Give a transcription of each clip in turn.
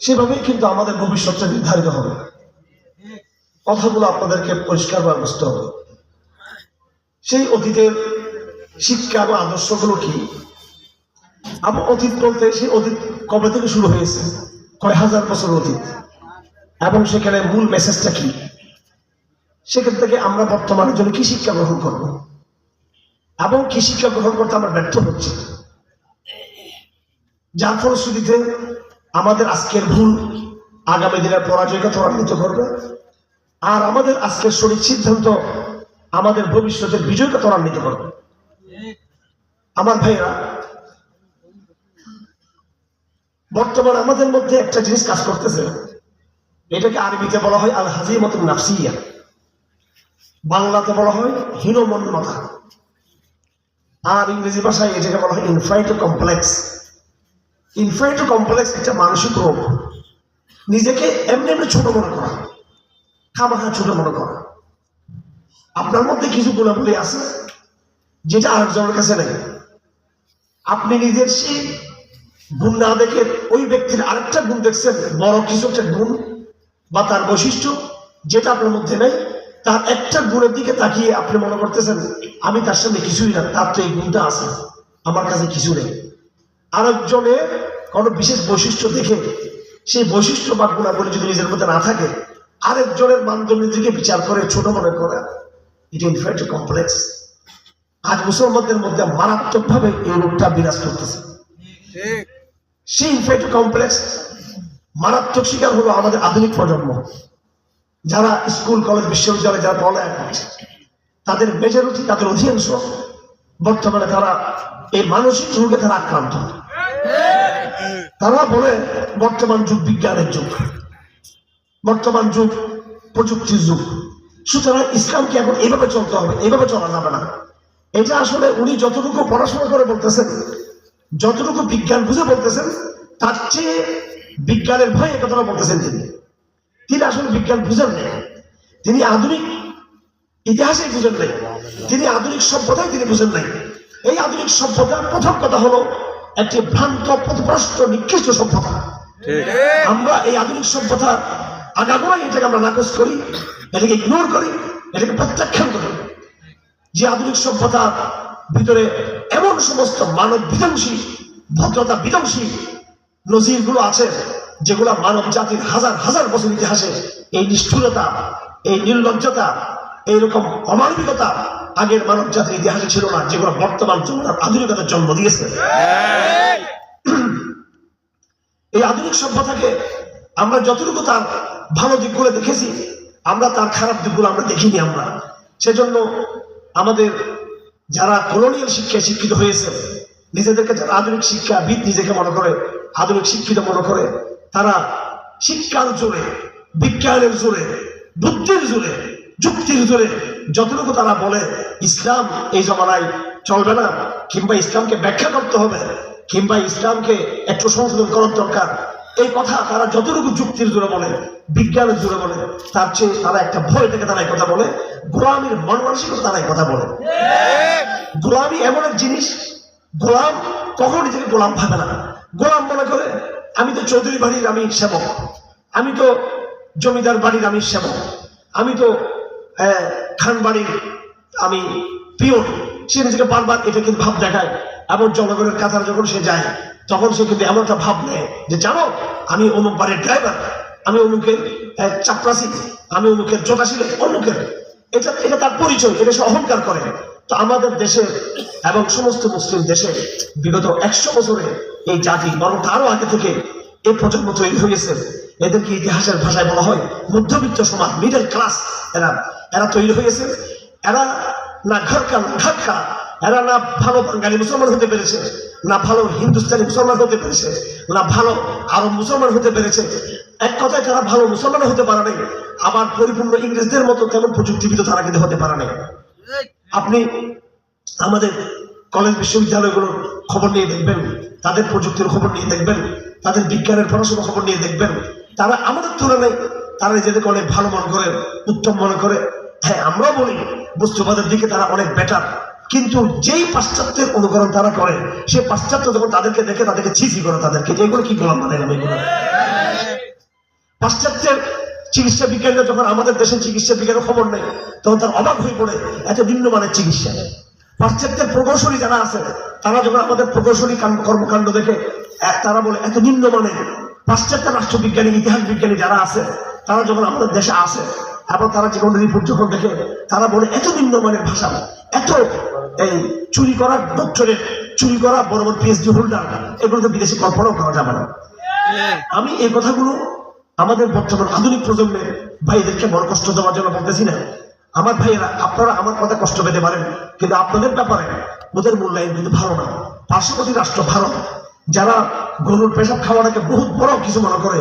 সেভাবেই কিন্তু আমাদের ভবিষ্যৎটা নির্ধারিত হবে। কথাগুলো আপনাদেরকে পরিষ্কার পরিষ্কারভাবে বুঝতে হবে। সেই অতীতের শিক্ষা এবং আদর্শগুলো কি? আমার অতীত বলতে সেই অতীত কবে থেকে শুরু হয়েছে? কয় হাজার বছর অতীত? এবং সেখানে মূল মেসেজটা কি? সেখান থেকে আমরা বর্তমানের জন্য কি শিক্ষা গ্রহণ করব? এবং কি শিক্ষা গ্রহণ করতে আমরা ব্যর্থ হচ্ছি? যার ফলশ্রুতিতে আমাদের আজকের ভুল আগামী দিনের পরাজয়কে ত্বরান্বিত করবে। আর আমাদের আজকের সঠিক সিদ্ধান্ত আমাদের ভবিষ্যতের বিজয়কে ত্বরান্বিত করবে। আমার ভাইরা বর্তমান আমাদের মধ্যে একটা জিনিস কাজ করতেছে। এটাকে আরবিতে বলা হয় আল হাজিমত নাফসিয়া। বাংলাতে বলা হয় হীনমন্যতা। আর ইংরেজি ভাষায় এটাকে বলা হয় ইনফ্রাইটো কমপ্লেক্স। ইনফ্রাইটো কমপ্লেক্স একটা মানসিক রোগ। নিজেকে এমনি এমনি ছোট মনে করা, খামাখা ছোট মনে করা। আপনার মধ্যে কিছু গুণাবলী আছে যেটা আরেকজনের কাছে নেই। আপনি নিজের সেই গুণ না দেখে ওই ব্যক্তির আরেকটা গুণ দেখছেন, বড় কিছু একটা গুণ বা তার বৈশিষ্ট্য যেটা আপনার মধ্যে নেই, তার একটা গুণের দিকে তাকিয়ে আপনি মনে করতেছেন, আমি তার সামনে কিছুই না, তার তো এই গুণটা আছে, আমার কাছে কিছু নেই। আরেকজনের কোনো বিশেষ বৈশিষ্ট্য দেখে সেই বৈশিষ্ট্য বা গুণাগুলি যদি নিজের মধ্যে না থাকে আরেকজনের মানদণ্ডের দিকে বিচার করে ছোট মনে করা এটা ইনফ্যাক্ট কমপ্লেক্স আজ মুসলমানদের মধ্যে মারাত্মকভাবে এই রোগটা বিরাজ করতেছে। সেই ইনফ্যাক্ট কমপ্লেক্স মারাত্মক শিকার হলো আমাদের আধুনিক প্রজন্ম। যারা স্কুল কলেজ বিশ্ববিদ্যালয়ে যারা পড়ালেখা করছে তাদের মেজরিটি তাদের অধিকাংশ বর্তমানে তারা এই মানসিক রোগে তারা আক্রান্ত। তারা বলে, বর্তমান যুগ বিজ্ঞানের যুগ। বর্তমান যুগ প্রযুক্তির যুগ। সুতরাং ইসলামকে এখন এইভাবে চলতে হবে এইভাবে চলা যাবে না। এটা আসলে উনি যতটুকু পড়াশোনা করে বলতেছেন, যতটুকু বিজ্ঞান বুঝে বলতেছেন, তার চেয়ে বিজ্ঞানের ভয়ে কথাটা বলতেছেন তিনি। তিনি আসলে বিজ্ঞান বুঝেন নেই। তিনি আধুনিক ইতিহাসে বুঝেন নাই। তিনি আধুনিক সভ্যতায় তিনি বুঝেন নাই। এই আধুনিক সভ্যতার প্রথম কথা হলো একটি ভ্রান্ত প্রতিপ্রষ্ট নিকৃষ্ট সভ্যতা। আমরা এই আধুনিক সভ্যতা আগাগোড়াই এটাকে আমরা নাকচ করি এটাকে ইগনোর করি এটাকে প্রত্যাখ্যান করি। যে আধুনিক সভ্যতার ভিতরে এমন সমস্ত মানব বিধ্বংসী ভদ্রতা বিধ্বংসী নজিরগুলো আছে যেগুলো মানব জাতির হাজার হাজার বছর ইতিহাসে এই নিষ্ঠুরতা এই নির্লজ্জতা এইরকম অমানবিকতা আগের মানব জাতির ইতিহাসে ছিল না, যেগুলো বর্তমান আধুনিকতার জন্ম দিয়েছে। এই আধুনিক সভ্যতাকে আমরা যতটুকু তার ভালো দিকগুলো দেখেছি, আমরা তার খারাপ দিকগুলো আমরা দেখিনি আমরা। সেজন্য আমাদের যারা কলোনিয়াল শিক্ষায় শিক্ষিত হয়েছে, নিজেদেরকে যারা আধুনিক শিক্ষাবিদ নিজেকে মনে করে, আধুনিক শিক্ষিত মনে করে, তারা শিক্ষার জোরে, বিজ্ঞানের জোরে, বুদ্ধির জোরে, যুক্তির জোরে যতটুকু তারা বলে, ইসলাম এই জমানায় চলবে না, কিংবা ইসলামকে ব্যাখ্যা করতে হবে, কিংবা ইসলামকে একটু সংশোধন করার দরকার। এই কথা তারা যতটুকু যুক্তির জোরে বলে, বিজ্ঞানের জোরে বলে, তার চেয়ে তারা একটা ভয় থেকে তারা কথা বলে, গোলামীর মন মানসিকতা তারা কথা বলে। গোলামি এমন এক জিনিস, গোলাম কখনো নিজেকে গোলাম ভাবে না। গোলাম মনে করে, আমি তো চৌধুরী বাড়ির আমি সেবক, আমি তো জমিদার বাড়ির আমি সেবক, আমি তো আহ, খান বাড়ির আমি পিওন সে নিজেকে বারবার এটা কিন্তু ভাব দেখায়। এমন জনগণের কাতার যখন সে যায় তখন সে কিন্তু এমন একটা ভাব নেয় যে জানো আমি অমুক বাড়ির ড্রাইভার আমি অমুকের চাপরাসি আমি অমুকের জোটাশিলে অমুকের। এটা এটা তার পরিচয় এটা সে অহংকার করে। তো আমাদের দেশে এবং সমস্ত মুসলিম দেশে বিগত একশো বছরে এই জাতি বরং তারও আগে থেকে এই প্রজন্ম তৈরি হয়েছে। এদেরকে ইতিহাসের ভাষায় বলা হয় মধ্যবিত্ত সমাজ মিডল ক্লাস এরা এরা তৈরি হয়েছে। এরা না ঘরকা না ঘরকা এরা না ভালো বাঙালি মুসলমান হতে পেরেছে, না ভালো হিন্দুস্তানি মুসলমান হতে পেরেছে, না ভালো আরব মুসলমান হতে পেরেছে। এক কথায় তারা ভালো মুসলমান হতে পারে নাই, আবার পরিপূর্ণ ইংরেজদের মতো তেমন প্রযুক্তিবিদ তারা কিন্তু হতে পারে নাই। আপনি আমাদের কলেজ বিশ্ববিদ্যালয়গুলোর খবর নিয়ে দেখবেন, তাদের প্রযুক্তির খবর নিয়ে দেখবেন, তাদের বিজ্ঞানের পড়াশোনার খবর নিয়ে দেখবেন। তারা আমাদের তুলনায় তারা নিজেদেরকে অনেক ভালো মনে করে, উত্তম মনে করে। হ্যাঁ আমরাও বলি, বস্তুবাদের দিকে তারা অনেক বেটার কিন্তু যেই পাশ্চাত্যের অনুকরণ তারা করে সেই পাশ্চাত্য যখন তাদেরকে দেখে তাদেরকে ছিছি করে তাদেরকে। এগুলো কি গোলাম মানে এগুলো? পাশ্চাত্যের চিকিৎসা বিজ্ঞানীরা যখন আমাদের দেশের চিকিৎসা বিজ্ঞানের খবর নেই তখন তার অবাক হয়ে পড়ে, এত নিম্নমানের চিকিৎসা। পাশ্চাত্যের প্রকৌশলী যারা আছে, তারা যখন আমাদের প্রকৌশলী কর্মকাণ্ড দেখে তারা বলে, এত নিম্নমানের পাশ্চাত্যের রাষ্ট্রবিজ্ঞানী, ইতিহাস বিজ্ঞানী যারা আছে, তারা যখন আমাদের দেশে আসে এবং তারা যে কোনো রিপোর্ট যখন দেখে তারা বলে, এত নিম্নমানের ভাষা, এত এই চুরি করা ডক্টরেট চুরি করা বড় বড় পিএইচডি হোল্ডার এগুলো তো বিদেশে কল্পনাও করা যাবে না। আমি এই কথাগুলো আমাদের বর্তমান আধুনিক প্রজন্মের ভাইদেরকে বড় কষ্ট দেওয়ার জন্য বলতেছি না। আমার ভাইয়েরা, আপনারা আমার কথা কষ্ট পেতে পারেন, কিন্তু আপনাদের ব্যাপারে ওদের মূল্যায়ন কিন্তু ভালো না। পার্শ্ববর্তী রাষ্ট্র ভারত যারা গরুর পেশাব খাওয়াটাকে বহুত বড় কিছু মনে করে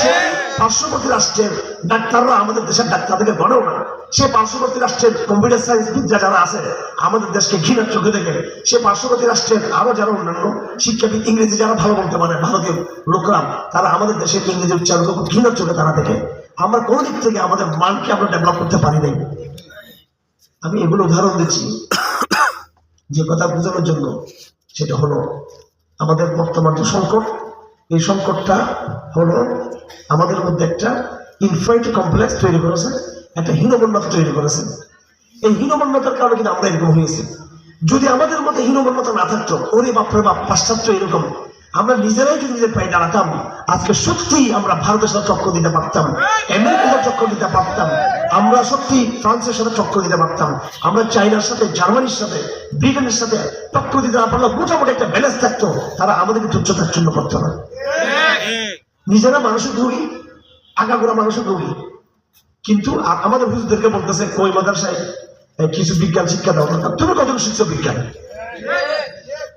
সেই পার্শ্ববর্তী রাষ্ট্রের ডাক্তাররা আমাদের দেশের ডাক্তারদেরকে গণেও না। সে পার্শ্ববর্তী রাষ্ট্রের কম্পিউটার সায়েন্স বিদ্যা যারা আছে, আমাদের দেশকে ঘৃণার চোখে দেখে, সে পার্শ্ববর্তী রাষ্ট্রের আরও যারা অন্যান্য শিক্ষাবিদ ইংরেজি যারা ভালো বলতে পারে, ভারতীয় লোকরা, তারা আমাদের দেশের ইংরেজি উচ্চারণ খুব ঘৃণার চোখে তারা দেখে। আমরা কোনো দিক থেকে আমাদের মানকে আমরা ডেভেলপ করতে পারি নাই। আমি এগুলো উদাহরণ দিচ্ছি। যে কথা বোঝানোর জন্য সেটা হলো, আমাদের বর্তমান যে সংকট এই সংকটটা হলো আমাদের মধ্যে একটা ইনফ্রাইটি কমপ্লেক্স তৈরি করেছে একটা হীনমন্যতা তৈরি করেছে। এই হীনমন্যতার কারণে কিন্তু আমরা এরকম হয়েছি। যদি আমাদের মধ্যে হীনমন্যতা না থাকতো ওরে বাপরে বাপ পাশ্চাত্য এরকম আমরা নিজেরাই যদি নিজের পায়ে দাঁড়াতাম আজকে সত্যি আমরা ভারতের সাথে চক্কর দিতে পারতাম আমেরিকার সাথে চক্কর দিতে পারতাম। আমরা সত্যি ফ্রান্সের সাথে চক্কর দিতে পারতাম। আমরা চাইনার সাথে জার্মানির সাথে ব্রিটেনের সাথে টক্কর দিতে না পারলে মোটামুটি একটা ব্যালেন্স থাকতো। তারা আমাদেরকে তুচ্ছতাচ্ছন্ন করতো না। নিজেরা মানুষের দৌড়ি আগাগোড়া মানুষের দৌড়ি কিন্তু আমাদের হুজুরদেরকে বলতেছে কই মাদ্রাসায় এ, কিছু বিজ্ঞান শিক্ষা দেওয়া দরকার তুমি কতটুকু শিখছো বিজ্ঞান?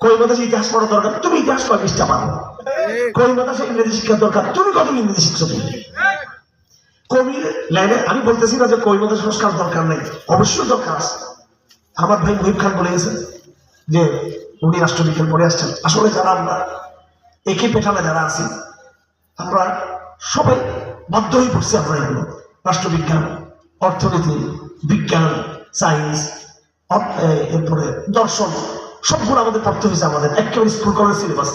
কই মাদ্রাসায় ইতিহাস পড়া দরকার? তুমি ইতিহাস কয় পৃষ্ঠা পারো। কই মাদ্রাসায় ইংরেজি শিক্ষা দরকার? তুমি কতটুকু ইংরেজি শিখছো? তুমি কবির লাইনে আমি বলতেছি না যে কই মাদ্রাসা সংস্কার দরকার নেই। অবশ্যই দরকার আছে। আমার ভাই মহিব খান বলে গেছেন যে উনি রাষ্ট্রবিজ্ঞান পড়ে আসছেন। আসলে যারা আমরা একই পেঠানে যারা আছি, আমরা সবাই বাধ্য হয়ে পড়ছি আমরা এগুলো। রাষ্ট্রবিজ্ঞান, অর্থনীতি, বিজ্ঞান সায়েন্স এরপরে দর্শন, সবগুলো আমাদের পড়তে হয়েছে আমাদের। একেবারে স্কুল, কলেজ সিলেবাস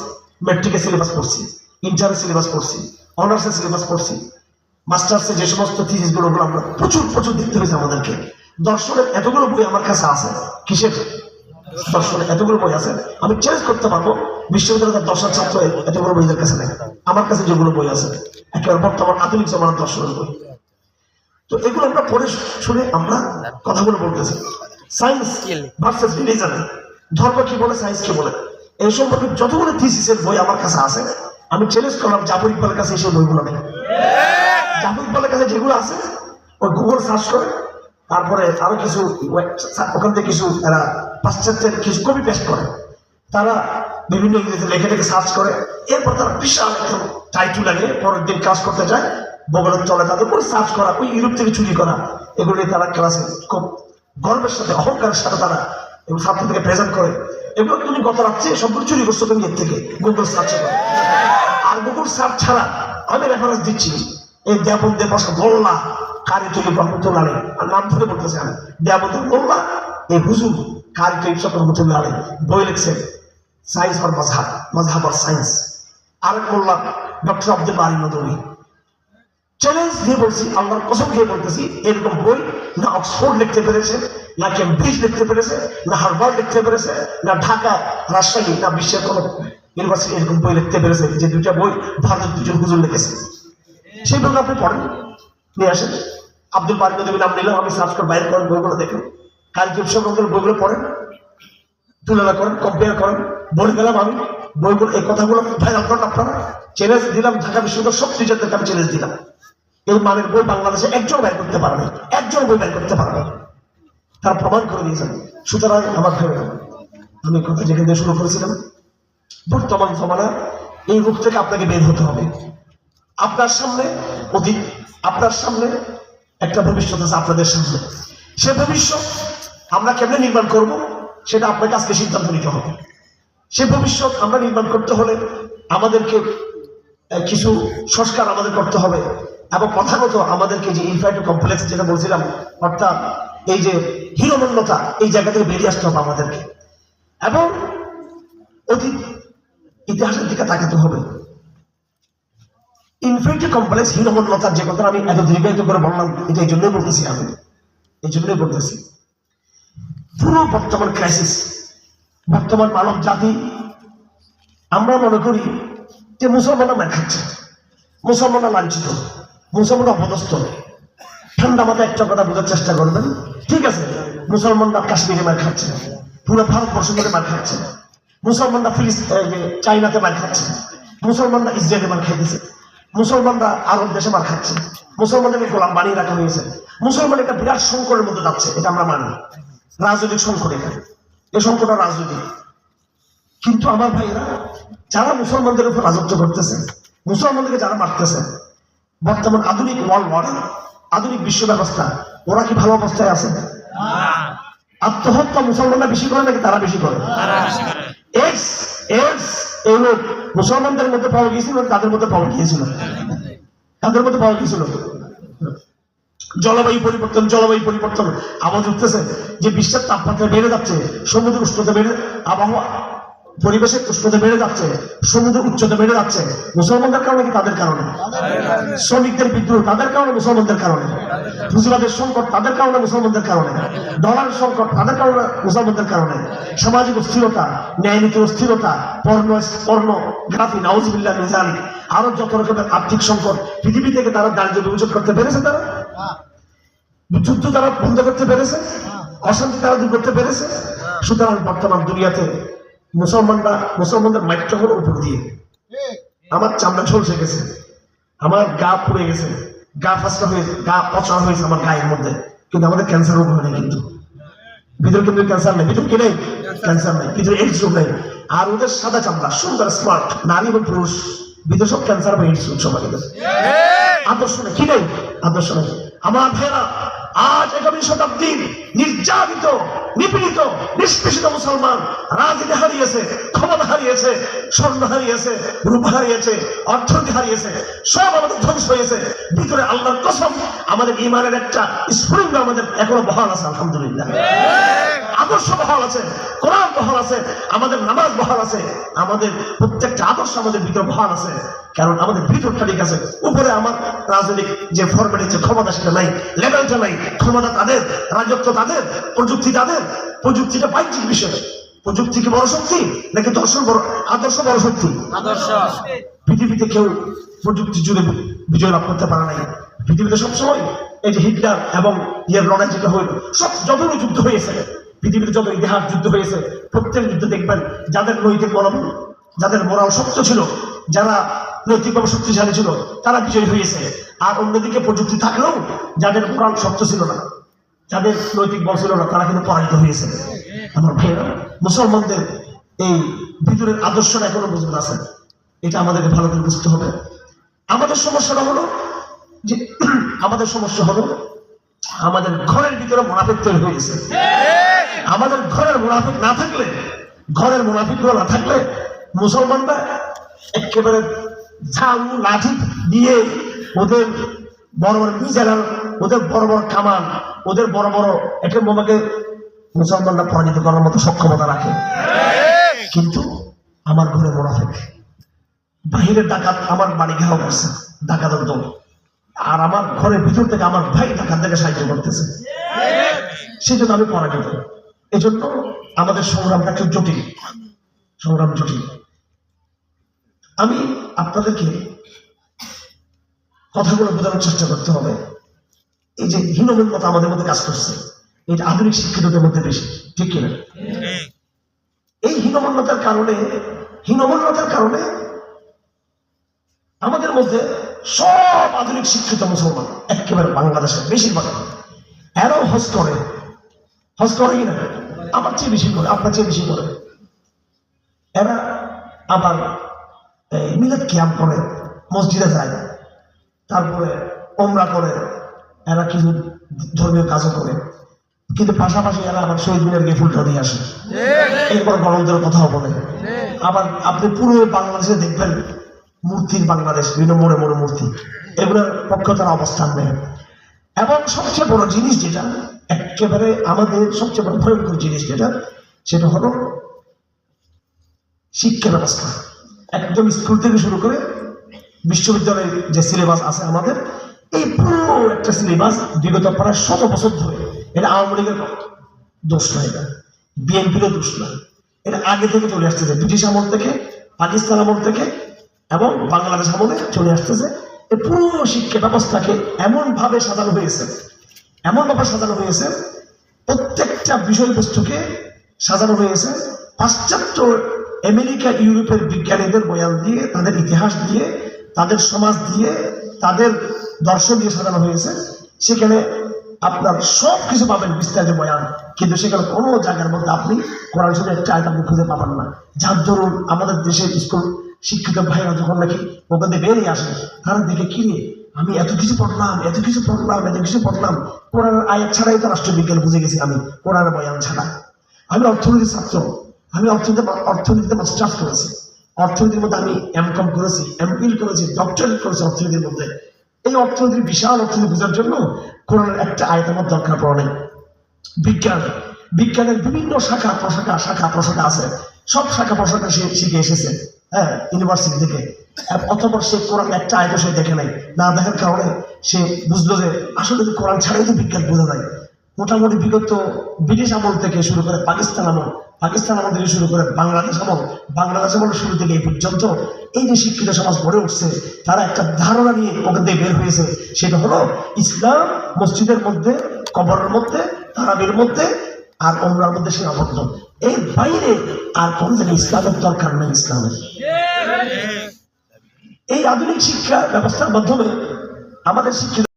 মেট্রিকের সিলেবাস পড়ছি ইন্টারের সিলেবাস পড়ছি অনার্সের সিলেবাস পড়ছি। মাস্টার্সে যে সমস্ত থিসিসগুলো ওগুলো আমরা প্রচুর প্রচুর দেখতে হয়েছে আমাদেরকে। দর্শনের এতগুলো বই আমার কাছে আছে। কিসের? দর্শনে এতগুলো বই আছে। আমি চ্যালেঞ্জ করতে পারব। বিশ্ববিদ্যালয়ের দর্শন ছাত্র এতগুলো বইদের কাছে নেই। আমার কাছে যেগুলো বই আছে একেবারে বর্তমান আধুনিক জমানার দর্শনের বই। তো এগুলো আমরা পড়ে শুনে আমরা কথাগুলো বলতেছি। সায়েন্স ভার্সেস রিলিজন ধর্ম কি বলে সায়েন্স কি বলে? এই সম্পর্কে যতগুলো থিসিসের বই আমার কাছে আছে আমি চ্যালেঞ্জ করলাম জাফর ইকবালের কাছে এই বইগুলো নেই জাফর ইকবালের কাছে যেগুলো আছে ওই গুগল সার্চ করে। তারপরে আরও কিছু ওখান থেকে কিছু তারা পাশ্চাত্যের কিছু কপি পেস্ট করে। তারা বিভিন্ন ইংরেজি লেখে লেখে সার্চ করে। এরপর তারা বিশাল একদম টাইটু লাগে। পরের দিন কাজ করতে যায়। বগলের চলে তাদের উপর সার্চ করা, ওই ইউরোপ থেকে চুরি করা। এগুলো তারা ক্লাসে খুব গর্বের সাথে, অহংকারের সাথে তারা এবং ছাত্র থেকে প্রেজেন্ট করে। এগুলো তুমি গত রাত্রে সবগুলো চুরি করছ তুমি এর থেকে গুগল সার্চ করে। আর গুগল সার্চ ছাড়া আমি রেফারেন্স দিচ্ছি এই গোল্লা কারি আর নাম বলতেছে আমি এই হুজুর, কারি বই আর সায়েন্স আরেক বললাম ডক্টর আব্দুল চ্যালেঞ্জ দিয়ে বলছি, আল্লাহর কসম খেয়ে বলতেছি, এরকম বই না অক্সফোর্ড লিখতে পেরেছে, না কেমব্রিজ লিখতে পেরেছে, না হার্ভার্ড লিখতে পেরেছে, না ঢাকা, রাজশাহী, না বিশ্বের কোনো ইউনিভার্সিটি এরকম বই লিখতে পেরেছে যে দুইটা বই ভারতের দুজন হুজুর লিখেছে। সেই বইগুলো আপনি পড়েন, নিয়ে আসেন। আব্দুল বারি নদী নাম নিলাম আমি সার্চ করে বাইরে করেন, বইগুলো দেখেন। কালকে উৎসব বইগুলো পড়েন, তুলনা করেন কম্পেয়ার করেন, বলে গেলাম আমি, বইগুলো এই কথাগুলো ভাইরাল করেন আপনারা। চ্যালেঞ্জ দিলাম, ঢাকা বিশ্ববিদ্যালয় সব টিচারদেরকে আমি চ্যালেঞ্জ দিলাম। এই মানের বই বাংলাদেশে একজন বের করতে পারবে একজন বই বের করতে পারবে। তারা প্রমাণ করে দিয়েছেন। সুতরাং আমার ভেবে আমি কথা যেখান শুরু করেছিলাম, বর্তমান জমানা এই রূপ থেকে আপনাকে বের হতে হবে। আপনার সামনে অতীত আপনার সামনে একটা ভবিষ্যৎ আছে আপনাদের সামনে। সে ভবিষ্যৎ আমরা কেমনে নির্মাণ করব, সেটা আপনাকে আজকে সিদ্ধান্ত নিতে হবে। সে ভবিষ্যৎ আমরা নির্মাণ করতে হলে আমাদেরকে কিছু সংস্কার আমাদের করতে হবে এবং প্রধানত আমাদেরকে যে ইনফ্রাইটো কমপ্লেক্স যেটা বলছিলাম, অর্থাৎ এই যে হীনমন্যতা, এই জায়গা থেকে বেরিয়ে আসতে হবে আমাদেরকে। এবং অতীত ইতিহাসের দিকে তাকাতে হবে। ইনফিনিটি কমপ্লেক্স হীনমন্যতার যে কথা আমি এত দীর্ঘায়িত করে বললাম, এটা এই জন্যই বলতেছি আমি। এই জন্যই বলতেছি। পুরো বর্তমান ক্রাইসিস বর্তমান মানব জাতি, আমরা মনে করি যে মুসলমানরা মার খাচ্ছে মুসলমানরা লাঞ্ছিত, মুসলমানরা অপদস্থ। ঠান্ডা মাথায় একটা কথা বোঝার চেষ্টা করবেন। ঠিক আছে, মুসলমানরা কাশ্মীরে মার খাচ্ছে পুরো ভারতবর্ষ ধরে মার খাচ্ছে মুসলমানরা ফিলিস্তিন চাইনাতে মার খাচ্ছে মুসলমানরা ইসরায়েলে মার খাইতেছে মুসলমানরা আরব দেশে মার খাচ্ছে। মুসলমানদেরকে গোলাম বানিয়ে রাখা হয়েছে। মুসলমান একটা বিরাট সংকটের মধ্যে যাচ্ছে এটা আমরা মানি। রাজনৈতিক সংকট এখানে এই সংকটটা রাজনৈতিক। কিন্তু আমার ভাইয়েরা যারা মুসলমানদের উপর রাজত্ব করতেছে মুসলমানদেরকে যারা মারতেছে বর্তমান আধুনিক ওয়ার্ল্ড অর্ডার আধুনিক বিশ্ব ব্যবস্থা ওরা কি ভালো অবস্থায় আছে? আত্মহত্যা মুসলমানরা বেশি করে নাকি তারা বেশি করে? এডস এডস রোগ মুসলমানদের মধ্যে পাওয়া গিয়েছিল তাদের মধ্যে পাওয়া গিয়েছিল? তাদের মধ্যে পাওয়া গিয়েছিল। জলবায়ু পরিবর্তন জলবায়ু পরিবর্তন। আওয়াজ উঠতেছে যে বিশ্বের তাপমাত্রা বেড়ে যাচ্ছে, সমুদ্র উষ্ণতা বেড়ে আবহাওয়া পরিবেশের উষ্ণতা বেড়ে যাচ্ছে সমুদ্র উচ্চতা বেড়ে যাচ্ছে, মুসলমানদের কারণে কি তাদের কারণে? শ্রমিকদের বিদ্রোহ তাদের কারণে, মুসলমানদের কারণে? পুঁজিবাদের সংকট তাদের কারণে, মুসলমানদের কারণে? ডলার সংকট তাদের কারণে, মুসলমানদের কারণে? সামাজিক অস্থিরতা ন্যায় নীতির অস্থিরতা, পর্ণ পর্ণ গ্রাফি নাউজবিল্লাহ নিজানি আরও যত রকমের আর্থিক সংকট পৃথিবী থেকে তারা দারিদ্র বিমোচন করতে পেরেছে তারা? যুদ্ধ তারা বন্ধ করতে পেরেছে? অশান্তি তারা দূর করতে পেরেছে? সুতরাং বর্তমান দুনিয়াতে মুসলমানরা মুসলমানদের মাইকটা হলো উপর দিয়ে। আমার চামড়া ঝলসে গেছে। আমার গা পুড়ে গেছে। গা ফাঁসটা হয়েছে গা পচা হয়েছে আমার গায়ের মধ্যে। কিন্তু আমাদের ক্যান্সার রোগ হয় না কিন্তু। ভিতরে কিন্তু ক্যান্সার নেই। ভিতরে কি নেই? ক্যান্সার নেই। ভিতরে এইডস রোগ নেই। আর ওদের সাদা চামড়া সুন্দর স্মার্ট নারী এবং পুরুষ ভিতরে সব ক্যান্সার বা এইডস রোগ সবাই আদর্শ নেই। কি নেই? আদর্শ নেই। আমার ভাইরা আজ একাবিং শতাব্দীর নির্যাতিত, নিপীড়িত, নিষ্পেষিত মুসলমান রাজনীতি হারিয়েছে, ক্ষমতা হারিয়েছে, স্বর্ণ হারিয়েছে, রূপ হারিয়েছে, অর্থনীতি হারিয়েছে, সব আমাদের ধ্বংস হয়েছে। ভিতরে আল্লাহর কসম, আমাদের ইমানের একটা স্ফুলিঙ্গ আমাদের এখনও বহাল আছে, আলহামদুলিল্লাহ। আদর্শ বহাল আছে কোরআন বহাল আছে আমাদের নামাজ বহাল আছে আমাদের প্রত্যেকটা আদর্শ আমাদের ভিতরে বহাল আছে। কারণ আমাদের ভিতরটা ঠিক আছে উপরে আমার রাজনৈতিক যে ফরম্যাট যে ক্ষমতা সেটা নাই লেভেলটা নাই ক্ষমতা তাদের রাজত্ব তাদের প্রযুক্তি তাদের প্রযুক্তিটা বাহ্যিক বিষয় প্রযুক্তি কি বড় শক্তি নাকি দর্শন বড় আদর্শ বড় শক্তি? আদর্শ। পৃথিবীতে কেউ প্রযুক্তি জুড়ে বিজয় লাভ করতে পারে নাই। পৃথিবীতে সবসময় এই যে হিটলার এবং ইয়ের লড়াই যেটা হইল সব যতগুলো যুদ্ধ হয়েছে পৃথিবীতে যত ইতিহাস যুদ্ধ হয়েছে, প্রত্যেক যুদ্ধ দেখবেন যাদের নৈতিক মনোবল, যাদের মোরাল শক্ত ছিল, যারা নৈতিকভাবে শক্তিশালী ছিল, তারা বিজয়ী হয়েছে। আর অন্যদিকে প্রযুক্তি থাকলেও যাদের মোরাল শক্ত ছিল না, যাদের নৈতিক বল ছিল না, তারা কিন্তু পরাজিত হয়েছে। আমার ভাইয়েরা, মুসলমানদের এই ভিতরের আদর্শটা এখনও মজবুত আছে। এটা আমাদেরকে ভালো করে বুঝতে হবে। আমাদের সমস্যাটা হলো যে, আমাদের সমস্যা হলো আমাদের ঘরের ভিতরে মুনাফিক তৈরি হয়ে গেছে। আমাদের ঘরের মুনাফিক না থাকলে ঘরের মুনাফিক না থাকলে মুসলমানরা একেবারে ঝাউ লাঠি দিয়ে ওদের বড় বড় মিজাইল ওদের বড় বড় কামান ওদের বড় বড় একটা বোমাকে মুসলমানরা পরাজিত করার মতো সক্ষমতা রাখে। কিন্তু আমার ঘরে মুনাফিক বাহিরের ডাকাত আমার বাড়ি ঘেরাও করছে ডাকাতের দল আর আমার ঘরের ভিতর থেকে আমার ভাই ডাকাত থেকে সাহায্য করতেছে। সেই জন্য আমি পরাজিত। এই জন্য আমাদের সংগ্রামটা একটু জটিল। সংগ্রাম জটিল। আমি আপনাদেরকে কথাগুলো বোঝানোর চেষ্টা করতে হবে। এই যে হীনমন্যতা আমাদের মধ্যে কাজ করছে, এটা আধুনিক শিক্ষিতদের মধ্যে বেশি, ঠিক কিনা? এই হীনমন্যতার কারণে হীনমন্যতার কারণে আমাদের মধ্যে সব আধুনিক শিক্ষিত মুসলমান, একেবারে বাংলাদেশের বেশিরভাগ। এরাও হজ হজ করে কিনা আমার চেয়ে বেশি করে, আপনার চেয়ে বেশি করে। এরা আবার মিলাদ কিয়াম করে, মসজিদে যায়। তারপরে ওমরা করে, এরা কিছু ধর্মীয় কাজও করে। কিন্তু পাশাপাশি এরা আবার শহীদ মিনার গিয়ে ফুলটা দিয়ে আসে। এরপর গণতন্ত্রের কথাও বলে। আবার আপনি পুরো বাংলাদেশে দেখবেন, মূর্তির বাংলাদেশ, বিভিন্ন মোড়ে মোড়ে মূর্তি। এগুলোর পক্ষে তারা অবস্থান নেয়। এবং সবচেয়ে বড় জিনিস যেটা একেবারে আমাদের সবচেয়ে বড় ভয়ঙ্কর জিনিস যেটা, সেটা হলো শিক্ষা ব্যবস্থা। একদম স্কুল থেকে শুরু করে বিশ্ববিদ্যালয়ের যে সিলেবাস আছে আমাদের, এই পুরো একটা সিলেবাস বিগত প্রায় শত বছর ধরে, এটা আওয়ামী লীগের দোষ না এটা, বিএনপিরও দোষ না এটা আগে থেকে চলে আসতেছে, ব্রিটিশ আমল থেকে, পাকিস্তান আমল থেকে এবং বাংলাদেশ আমলে চলে আসতেছে। এই পুরো শিক্ষা ব্যবস্থাকে এমন ভাবে সাজানো হয়েছে এমন ভাবে সাজানো হয়েছে, প্রত্যেকটা বিষয়বস্তুকে সাজানো হয়েছে, পাশ্চাত্য আমেরিকা, ইউরোপের বিজ্ঞানীদের বয়ান দিয়ে, তাদের ইতিহাস দিয়ে, তাদের সমাজ দিয়ে, তাদের দর্শন দিয়ে সাজানো হয়েছে। সেখানে আপনার সব কিছু পাবেন বিস্তারিত বয়ান। কিন্তু সেখানে কোনো জায়গার মধ্যে আপনি কোরআন শরীফের একটা আয়তা আপনি খুঁজে পাবেন না। যার দরুন আমাদের দেশের স্কুল শিক্ষিত ভাইরা যখন নাকি ওখান থেকে বেরিয়ে আসে, তারা দেখে, কি রে আমি এত কিছু পড়লাম, এত কিছু পড়লাম, এত কিছু পড়লাম। কোরআনের আয়াত ছাড়াই তো রাষ্ট্রবিজ্ঞান বুঝে গেছি আমি কোরআনের বয়ান ছাড়া। আমি অর্থনীতির ছাত্র, আমি অর্থনীতি অর্থনীতিতে মাস্টার্স করেছি। অর্থনীতির মধ্যে আমি এম কম করেছি এম ফিল করেছি ডক্টরেট করেছি অর্থনীতির মধ্যে। এই অর্থনীতির বিশাল অর্থনীতি বোঝার জন্য কোরআনের একটা আয়ত আমার দরকার পড়ে বিজ্ঞান, বিজ্ঞানের বিভিন্ন শাখা প্রশাখা শাখা প্রশাখা আছে। সব শাখা প্রশাখা শিখে এসেছে হ্যাঁ ইউনিভার্সিটি থেকে। অতপর সে কোরআন একটা আয়ত সে দেখে নাই না দেখার কারণে সে বুঝলো যে আসলে কোরআন ছাড়াই তো বিজ্ঞান বোঝা যায়। মোটামুটি বিগত ব্রিটিশ আমল থেকে শুরু করে পাকিস্তান আমল পাকিস্তান আমল থেকে শুরু করে বাংলাদেশ আমল বাংলাদেশ আমল শুরু থেকে এই পর্যন্ত এই যে শিক্ষিত সমাজ গড়ে উঠছে, তারা একটা ধারণা নিয়ে ওখান থেকে বের হয়েছে। সেটা হলো ইসলাম মসজিদের মধ্যে, কবরের মধ্যে, তারাবির মধ্যে আর ওমরার মধ্যে সীমাবদ্ধ। এর বাইরে আর কোন জায়গায় ইসলামের দরকার নেই ইসলামের। এই আধুনিক শিক্ষা ব্যবস্থার মাধ্যমে আমাদের শিক্ষিত